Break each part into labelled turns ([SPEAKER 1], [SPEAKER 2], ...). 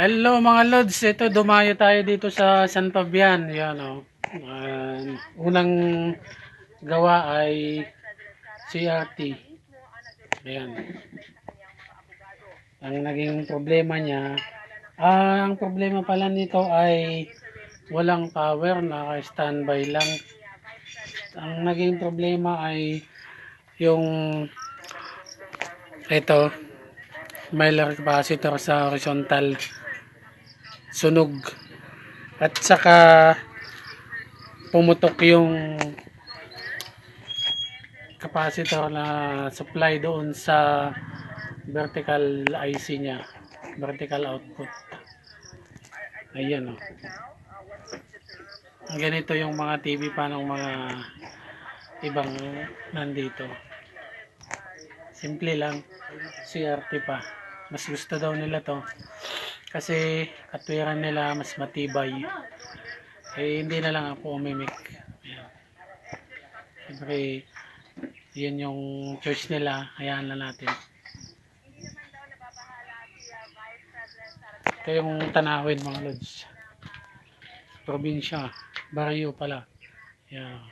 [SPEAKER 1] Hello mga Lods, ito dumayo tayo dito sa San Fabian. Yan o. unang gawa ay CRT. Ayan. Ang naging problema niya, ah, ang problema pala nito ay walang power, naka-standby lang. Ang naging problema ay yung ito, miler capacitor sa horizontal sunog. At saka pumutok yung capacitor na supply doon sa vertical IC niya. Vertical output. Ayan o ganito yung mga TV pa ng mga ibang nandito. Simple lang. CRT pa mas gusto daw nila to. Kasi katwiran nila mas matibay. Eh hindi na lang ako umimik. Siyempre yun yung choice nila. Hayaan na natin. Ito yung tanawin mga lods. Probinsya. Baryo pala. Yeah.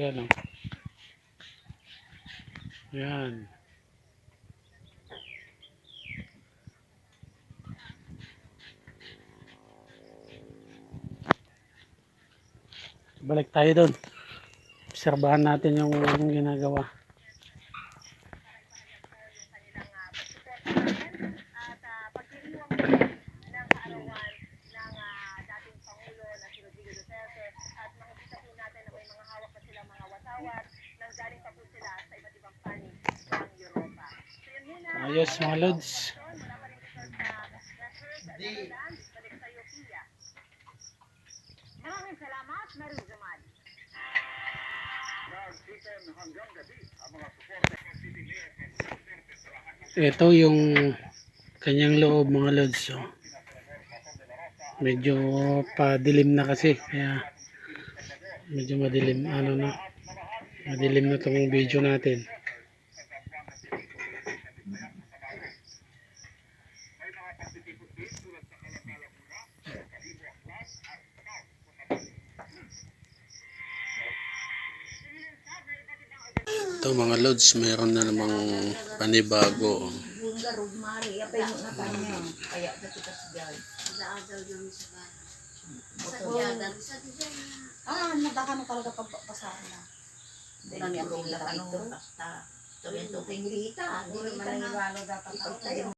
[SPEAKER 1] yan o yan. Balik tayo doon obserbahan natin yung ginagawa ayos mga lods
[SPEAKER 2] Maraming salamat, Mary Zaman.
[SPEAKER 1] ito yung kanyang loob mga lods oh. medyo padilim na kasi kaya medyo madilim ano na madilim na tong video natin ito mga lods meron na namang panibago.
[SPEAKER 3] Ah, nadaka mo talaga pagpapasahan na.
[SPEAKER 4] Nang yung pila ka nung basta. Tuwing tuwing lita.
[SPEAKER 3] Hindi naman
[SPEAKER 4] ka na.
[SPEAKER 3] nangyawalo dapat